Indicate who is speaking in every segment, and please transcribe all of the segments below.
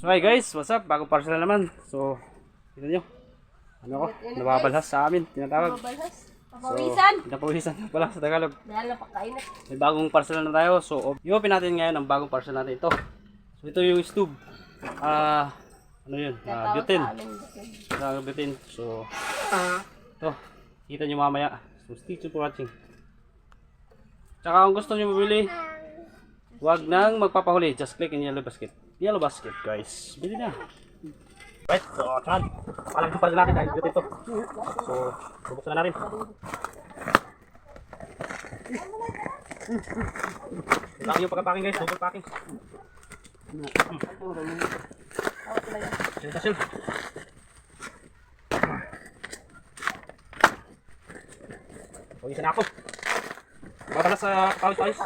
Speaker 1: So hi guys, what's up? Bagong parcel na naman. So, tignan nyo. Ano ko? Nababalhas sa amin. Tinatawag.
Speaker 2: Mabalhas.
Speaker 1: So,
Speaker 2: Papawisan.
Speaker 1: Napawisan na pala sa Tagalog.
Speaker 2: Dahil napakainit.
Speaker 1: May bagong parcel na tayo. So, i-open natin ngayon ang bagong parcel natin ito. So, ito yung stove. Ah, ano yun? Ah,
Speaker 2: Tawag
Speaker 1: butane.
Speaker 2: amin, butane.
Speaker 1: So, ito. Kita nyo mamaya. So, stay tuned for watching. Tsaka kung gusto nyo mabili, huwag nang magpapahuli. Just click in yellow basket. Yellow basket, guys. Bili na. Right, so, tsaka, palang yung parcel natin dahil dito ito. So, bubuksan na natin. Laki yung pagka-packing guys, double packing. Isa na ako. Bata sa pawis-pawis.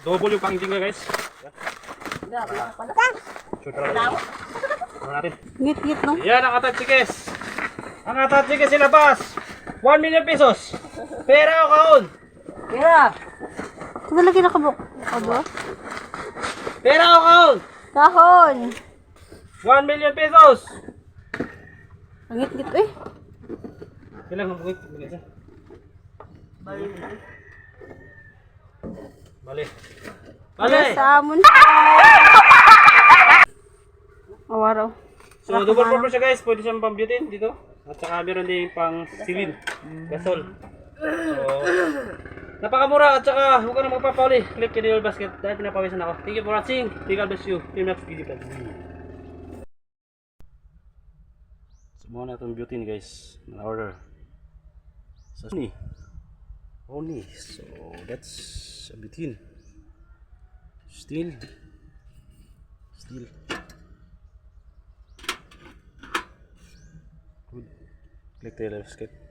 Speaker 1: Double yung pangingting ko guys.
Speaker 2: Grabe na pala.
Speaker 1: Shoot na natin.
Speaker 2: Ngit-ngit no?
Speaker 1: Yan ang atatsikes. Ang atatsikes ilabas. 1 million pesos. Pera o kaon?
Speaker 2: Kira! Ito na lagi nakabuk. Aba?
Speaker 1: Pera o kaon?
Speaker 2: Kahon!
Speaker 1: 1 million pesos.
Speaker 2: Ang ngit-ngit eh.
Speaker 1: Kailan ang bukit? Bali isa. Bali. Bali.
Speaker 2: Sa amon. Awaraw.
Speaker 1: So, double purpose siya guys. Pwede siyang pang butane dito. At saka meron din pang silin. Gasol. So, napakamura at saka huwag ka na magpapauli. Click in your basket dahil pinapawisan ako. Thank you for watching. Thank God bless you. Team next video. So, muna itong butane guys. Na order. So, ni. Only. So, that's a butane. Still. Still. Good. Click the yellow basket.